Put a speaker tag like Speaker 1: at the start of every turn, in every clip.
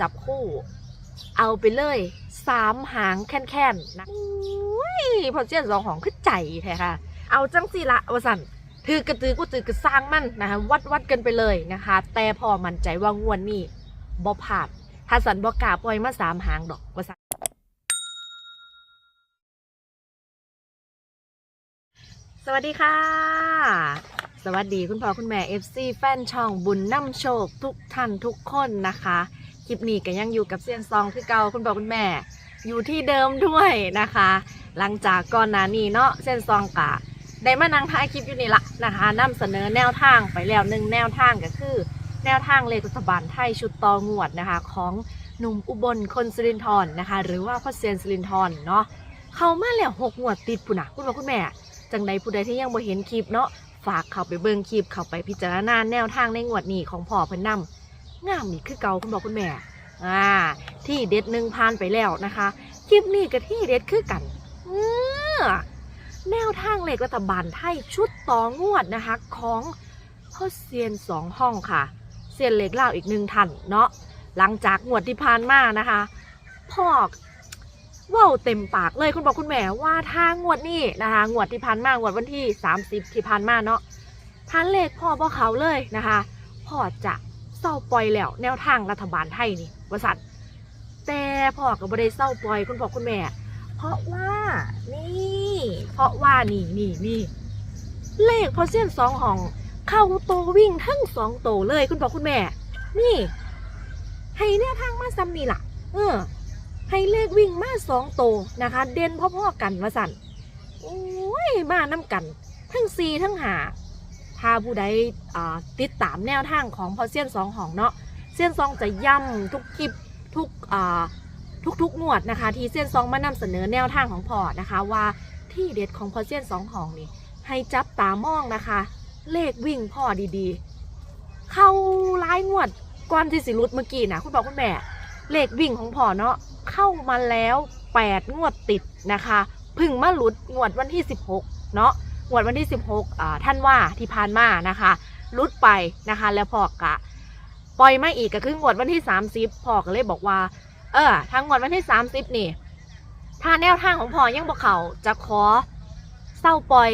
Speaker 1: จับคู่ เอาไปเลยสามหางแค่นๆนะอุ้ยพอเจียนสองของขึ้นใจแท้ค่ะ เอาจังสิละวสันถือกระตือกูตือกระสร้างมันนะคะวัดวัดกันไปเลยนะคะ แต่พอมั่นใจว่างวดนี้บ่ผาดถ้าสันบอกกาปล่อยมาสามหางดอกวสันสวัสดีค่ะ สวัสดีคุณพ่อคุณแม่ FC แฟนช่องบุญน้ำโชคทุกท่านทุกคนนะคะ ลิปนี้ก็ยังอยู่กับเซียนซองคือเก่าคุณพ่อคุณแม่ อยู่ที่เดิมด้วยนะคะ หลังจากก่อนหน้านี้เนาะเซียนซองกะได้มานั่งท้ายคลิปอยู่นี่ละนะคะนำเสนอแนวทางไปแล้วหนึ่งแนวทางก็คือ แนวทางเลขรัฐบาลไทยชุดตองวดนะคะ ของหนุ่มอุบลคนสิรินทรนะคะ หรือว่าพ่อเซียนสิรินทรเนาะเขามาแล้วหกงวดติดปุ่นนะคุณพ่อคุณแม่จังใดผู้ใดที่ยังบ่เห็นคลิปเนาะฝากเข้าไปเบิ่งคลิปเข้าไปพิจารณาแนวทางในงวดนี้ของพ่อเพิ่นนำ งามนี่คือเก่าคุณพ่อคุณแม่ อ่า ที่เด็ดหนึ่งผ่านไปแล้วนะคะ คลิปนี้กับที่เด็ดคือกันเออแนวทางเลขรัฐบาลไทยชุดต่องวดนะคะของพ่อเซียนสองห้องค่ะ เซียนเหล็กเล่าอีกหนึ่งท่านเนาะหลังจากงวดที่ผ่านมานะคะพ่อเว้าเต็มปากเลยคุณบอกคุณแม่ว่าทางงวดนี้นะคะงวดที่ผ่านมางวดวันที่ 30 ที่ผ่านมาเนาะทานเลขพ่อบ่เขาเลยนะคะพ่อจะ เศร้าปล่อยแล้ว แนวทางรัฐบาลไทยนี่วสัตว์แต่พ่อก็บ่ได้เศร้าปล่อยคุณบอคุณแม่ เพราะว่านี่ เพราะว่านี่นี่นี่เลขพอเส้นสองห้อง เข้าโตวิ่งทั้งสองโตเลยคุณพ่อคุณแม่ นี่ ให้แนวทางมาซ้ำนี่ล่ะ เออ ให้เลขวิ่งมาสองโตนะคะ เด่นพ่อๆกันว่าสั่นโอ้ยมาน้ำกัน ทั้งซีทั้งหา ถ้าผู้ใดติดตามแนวทางของพอเซียนสองหองเนาะเซียนซองจะย้ำทุกคลิปทุกอ่าทุกงวดนะคะ ที่เซียนซองมานำเสนอแนวทางของพอนะคะ ว่าที่เด็ดของพอเซียนสองหองนี่ให้จับตามองนะคะ เลขวิ่งพ่อดีๆ เข้าร้ายงวดก่อนที่สิรุดเมื่อกี้นะคุณบอกคุณแม่ เลขวิ่งของพ่อเนาะเข้ามาแล้ว 8 งวดติดนะคะพึ่งมาหลุดงวดวันที่ 16 เนาะ งวดวันที่ 16อ่าท่านว่าที่ผ่านมานะคะลุดไปนะคะ แล้วพอกะปล่อยมาอีกก็คืองวดวันที่ 30พอก็เลยบอกว่า เออทางงวดวันที่ 30 นี่ ถ้าแนวทางของพอยังบ่เขาจะขอเศร้าปล่อย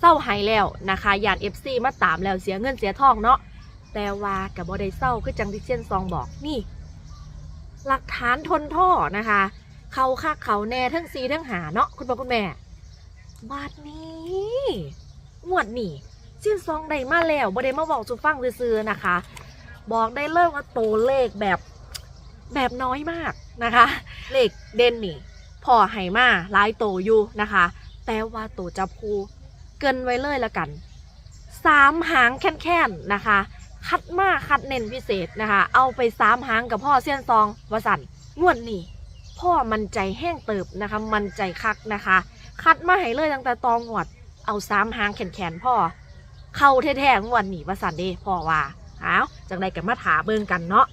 Speaker 1: เศร้าหายแล้วนะคะยานเอฟซีมาตามแล้วเสียเงินเสียทองเนาะแต่ว่ากับบอได้เศร้าคือจังที่เช่นซองบอกนี่ หลักฐานทนท่อนะคะ เขาคักเขาแน่ทั้งซีทั้งหาเนาะคุณพ่อคุณแม่บาดนี้ งวดนี่เช่นซองได้มาแล้วบอได้มาบอกสุฟังซื้อๆนะคะ บอกได้เลยว่าโตเลขแบบแบบน้อยมากนะคะ เลขเด่นนี่พอให้มาลายโตอยู่นะคะ แต่ว่าโตจับคูเกินไว้เลยละกันสามหางแค่นๆนะคะ คัดมาคัดเน้นพิเศษนะคะ เอาไปสามหางกับพ่อเสี้ยนซองวสันงวดนี้พ่อมันใจแห้งเติบนะคะ มันใจคักนะคะ คัดมาให้เลยตั้งแต่ตองวด เอาสามหางแขนๆพ่อ เข้าแท้ๆงวดนี้วสันเดพ่อว่าเอาจังใดกันมาถาเบิ่งกันเนาะ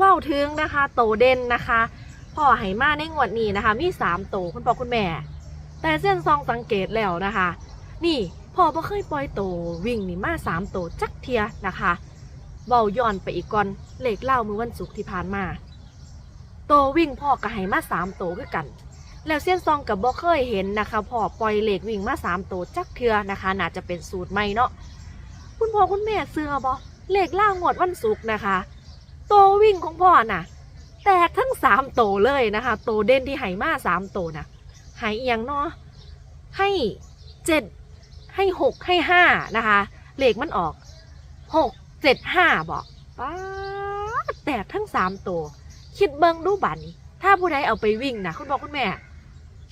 Speaker 1: ว่าวถึงนะคะ โตเด่นนะคะพ่อให้มาในงวดนี้นะคะ มีสามโตคุณพ่อคุณแม่ แต่เส้นซองสังเกตแล้วนะคะ นี่พ่อบ่เคยปล่อยโตวิ่งนี่มาสามโตจักเทียนะคะเบาย้อนไปอีกก่อนเลขเล่ามือวันศุกร์ที่ผ่านมา โตวิ่งพ่อก็ให้มาสามโตคือกัน แล้วเส้นซองกับบ่เคยเห็นนะคะพ่อปล่อยเหลขวิ่งมาสามโตจักเทือนะคะน่าจะเป็นสูตรใหม่เนาะคุณพ่อคุณแม่เสือบ่เหลขเล่างวดวันศุกร์นะคะ โตวิ่งของพ่อน่ะ แตกทั้งสามโตเลยนะคะ โตเด่นที่ให้มาสามโตนะหายเอียงเนาะให้เจ็ดให้หกให้ห้านะคะเหลขมันออกหกเจ็ดห้าบอกป้าแตกทั้งสามตัวคิดเบิ้งดูบัดนถ้าผู้ใดเอาไปวิ่งนะคุณพ่อคุณแม่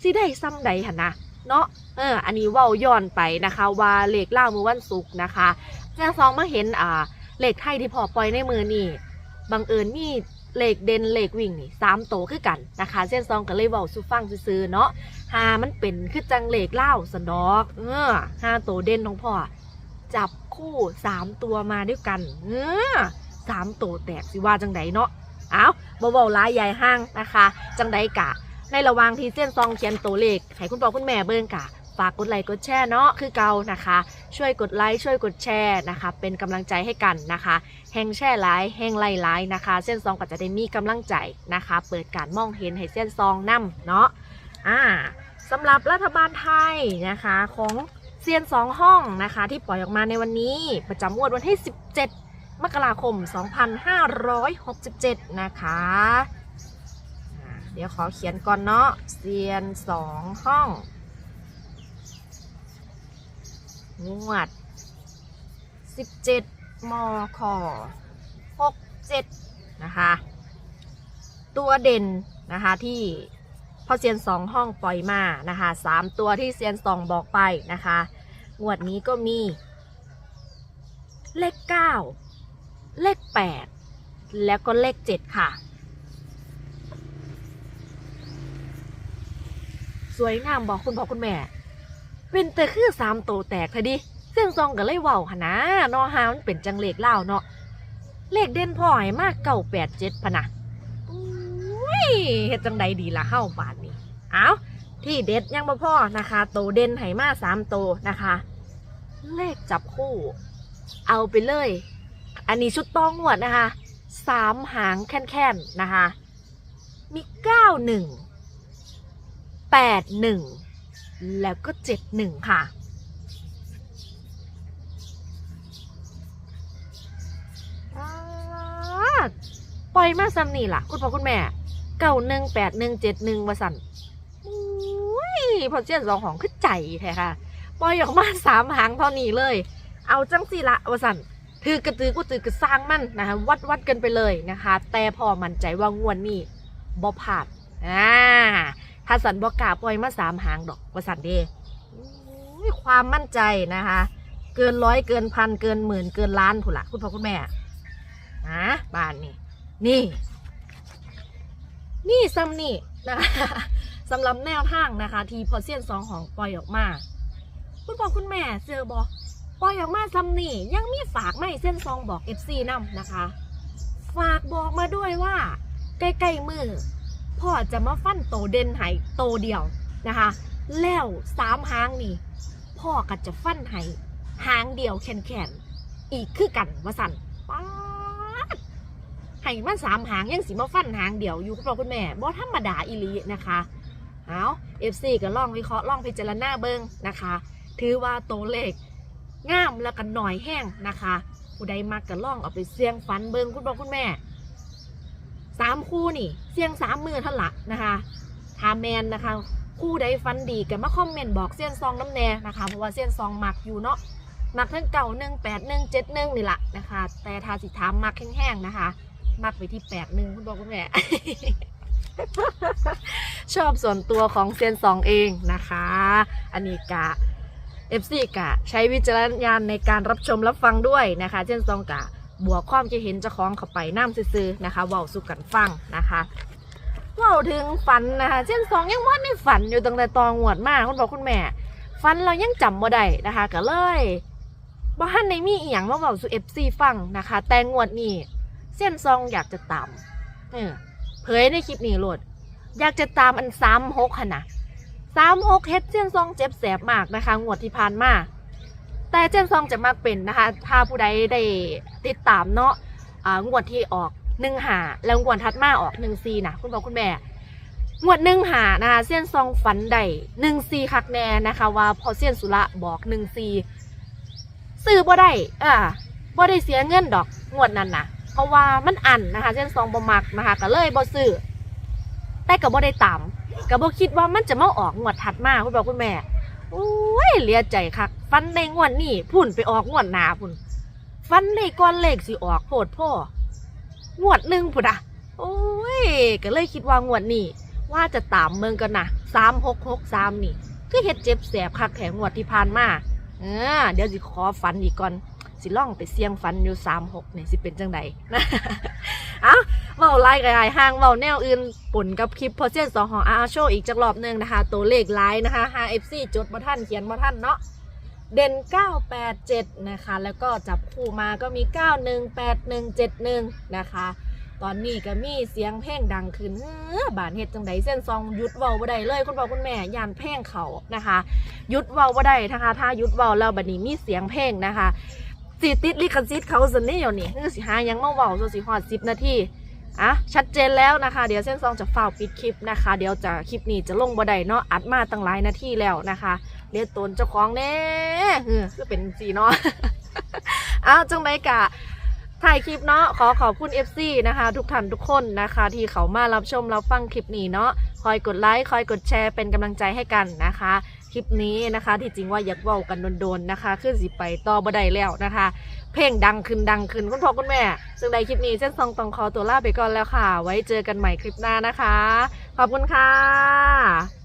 Speaker 1: สิได้ซ้ำใดหันนะเนาะเอออันนี้เว้าย้อนไปนะคะ ว่าเลขเล่ามือวันศุกร์นะคะแจ้งซองมาเห็นอ่าเลขไทยที่พอปล่อยในมือนี่บังเอิญมีเลขเด่นเลขวิ่งนี่สามโตวคือกันนะคะเส้นซองก็เลยเว้าสุฟังซื้อเนาะหามันเป็นคือจังเลขเล่าสนอกเออห้าตัวเด่นของพ่อจับคู่สามตัวมาด้วยกันเออสามตัวแตกสิว่าจังไดเนาะเอาเบาๆร้ายใหญ่ห้างนะคะ จังไดกะ ในระหว่างที่เส้นซองเขียนตัวเลขให้คุณพ่อคุณแม่เบิ่งกะฝากกดไลค์กดแชร์เนาะคือเก่านะคะ ช่วยกดไลค์ช่วยกดแชร์นะคะ เป็นกำลังใจให้กันนะคะ แห่งแชร์ไลค์แห่งไล่ไลค์นะคะ เส้นซองก็จะได้มีกำลังใจนะคะ เปิดการมองเห็นให้เส้นซองนํเนาะอ่าสำหรับรัฐบาลไทยนะคะของเซียนสองห้องนะคะ ที่ปล่อยออกมาในวันนี้ ประจำงวดวันที่ 17 มกราคม 2567 นะคะอ่าเดี๋ยวขอเขียนก่อนเนาะเซียนสองห้อง งวด17มค67นะคะ ตัวเด่นนะคะที่พอเซียนสองห้องปล่อยมานะคะสามตัวที่เซียนสองบอกไปนะคะ งวดนี้ก็มี เลข9เลข8แล้วก็เลข7ค่ะ สวยงามบอกคุณพ่อคุณแม่ เป็นแต่คือสามโตแตกเถอะดิเส้นซองก็เลยเว้าหนนะนอฮามันเป็นจังเลขเล่าเนาะเลขเด่นพ่อให้มากเก่าแปดเจ็ดพนะอุ้ยเฮ็ดจังใดดีล่ะเฮ้าบาทนี้เอาที่เด็ดยังบ่พ่อนะคะ โตเด่นให้มาสามโตนะคะ เลขจับคู่ เอาไปเลย อันนี้ชุดต้องงวดนะคะสามหางแค่นๆนะคะ มีเก้าหนึ่ง แปดหนึ่งแล้วก็เจ็ดหนึ่งค่ะ ปล่อยมาซ้ำนี่ล่ะ คุณพ่อคุณแม่เก้าหนึ่งแปดหนึ่งเจ็ดหนึ่งวาสันอุ้ยพอเจียนสองของขึ้นใจแท้ค่ะ ปล่อยออกมาสามหางเท่านี้เลย เอาจังสิละวาสันถือกระตือกูตือกระสร้างมันนะคะวัดวัดกันไปเลยนะคะ แต่พอมั่นใจว่างวดนี้บ่พลาดอ่า ถ้าสันบอกกาปล่อยมาสามหางดอกวาสันเดยความมั่นใจนะคะ เกินร้อยเกินพันเกินหมื่นเกินล้านผู้ละคุณพ่อคุณแม่ฮะบ้านนี่นี่ นี่ซ้ำนี่นะคะสำหรับแนวทางนะคะ ที่พอเซียนสองของปล่อยออกมา คุณพ่อคุณแม่เจอบอกปล่อยออกมาซ้ำนี่ยังมีฝากไม่เส้นซองบอก FC นำนะคะ ฝากบอกมาด้วยว่าใกล้ๆมือ พ่อจะมาฟันโตเด่นให้โตเดียวนะคะ แล้วสามหางนี่ พ่อก็จะฟันให้หางเดียวแขนๆอีกคือกันว่าสันป๊าให้มันสามหางยังสิมาฟันหางเดียวอยู่คุณพ่อคุณแม่บ่ธรรมดาอีลีนะคะเอาเอฟซีก็ลองวิเคราะห์ลองพิจารณาเบิ่งนะคะ ถือว่าโตเลขงามแล้วก็หน่อยแห้งนะคะ ผู้ใดมักก็ลองเอาไปเสี่ยงฟันเบิ่งคุณพ่อคุณแม่ สามคู่นี่เสี่ยงสามมือเท่าหลักนะคะทาแมนนะคะคู่ใดฟันดีก็มาคอมเมนต์บอกเซียนซองน้ำแน่นะคะเพราะว่าเซียนซองมักอยู่เนาะมักทั้งเก่าหนึ่งแปดหนึ่งเจ็ดหนึ่งนี่แหละนะคะ แต่ทาสิถามมักแห้งๆนะคะมักไปที่แปดหนึ่งคุณบอกคุณแม่ชอบส่วนตัวของเซียนซองเองนะคะ อันนี้กะ FC กะ ใช้วิจารณญาณในการรับชมรับฟังด้วยนะคะ เซียนซองกะ บวกความคิดเห็นเจ้าของเข้าไปน้ำซื่อๆนะคะเว้าสู่กันฟังนะคะเล่าถึงฝันนะคะเช่นสองยังว่าในฝันอยู่ตั้งแต่ตอนงวดมากคุณบอกคุณแม่ฝันเรายังจำบ่ได้นะคะก็เลยบ่ฮันในมีอีหยังมาบอกสู่เอฟซีฟังนะคะ แต่งวดนี้เส้นซองอยากจะตามเออเผยในคลิปนี้โหลด อยากจะตามอันซ้ำหกขนาดสามหกเฮ็ดเส้นซองเจ็บแสบมากนะคะ งวดที่ผ่านมา แต่เส้นซองจะมากเป็นนะคะ ถ้าผู้ใดได้ติดตามเนาะงวดที่ออกหนึ่งหาแล้วงวดถัดมาออกหนึ่งซีนะคุณบอคุณแม่งวดหนึ่งหานะคะเส้นซองฝันใดหนึ่งซีคักแน่นะคะ ว่าพอเส้ยนสุระบอกหนึ่งซีซื้อบ่ได้อ่าบ่ได้เสียเงินดอกงวดนั้นนะเพราะว่ามันอันนะคะ เส้นซองบ่มักนะคะก็เลยบ่ซื้อแต่ก็บ่ได้ตามก็บ่คิดว่ามันจะมาออกงวดถัดมาคุณบอคุณแม่โอ้ยเลียใจคัก ฟันในงวดนี้พุ่นไปออกงวดหนาพุ่นฟันในก้อนเลขสิออกโพดพ่องวดหนึ่งพุ่นอะโอ้ยก็เลยคิดว่างวดนี้ว่าจะตามเมืองกันนะสามหกหกสามนี่คือเฮ็ดเจ็บแสบคักแถงงวดที่ผ่านมาเออเดี๋ยวสิขอฝันอีกก่อนสิล่องไปเสี่ยงฝันอยู่สามหกนี่สิเป็นจังใดนะเอาเว้าไล่กายห่างเว้าแนวอื่นปุ่นกับคลิปพอเซียนสองของอาโชอีกจักรอบหนึ่งนะคะ ตัวเลขไลน์นะคะ 5FC จดมาท่านเขียนมาท่านเนาะ เด่น 987 นะคะ แล้วก็จับคู่มาก็มี 918171 นะคะ ตอนนี้ก็มีเสียงเพลงดังขึ้นเอ้อบานเฮ็ดจังไดเส้นซองหยุดเว้าบ่ได้เลย คุณพ่อคุณแม่ยานเพลงเขานะคะหยุดเว้าบ่ได้นะคะ ถ้าหยุดเว้าแล้วบัดนี้มีเสียงเพลงนะคะสิติดลิขสิทธิ์เขาซันนี่อยู่นี่คือสิหายังมาเว้าซสิฮอด10 นาทีอะชัดเจนแล้วนะคะ เดี๋ยวเส้นซองจะฝ้าปิดคลิปนะคะ เดี๋ยวจะคลิปนี้จะลงบ่ได้เนาะอัดมาตั้งหลายนาทีแล้วนะคะ เรียกตนเจ้าของแน่เออคือเป็นสีเนาะเอาจังไดกะถ่ายคลิปเนาะขอขอบคุณ FC นะคะ ทุกท่านทุกคนนะคะ ที่เขามารับชมรับฟังคลิปนี้เนาะคอยกดไลค์คอยกดแชร์เป็นกำลังใจให้กันนะคะ คลิปนี้นะคะ ที่จริงว่าอยากเว้ากันโดนๆนะคะขึ้นสิไปต่อบ่ได้แล้วนะคะ เพลงดังขึ้นดังขึ้นคุณพ่อคุณแม่ซึ่งในคลิปนี้เส้นซองตองคอตัวล่าไปก่อนแล้วค่ะ ไว้เจอกันใหม่คลิปหน้านะคะ ขอบคุณค่ะ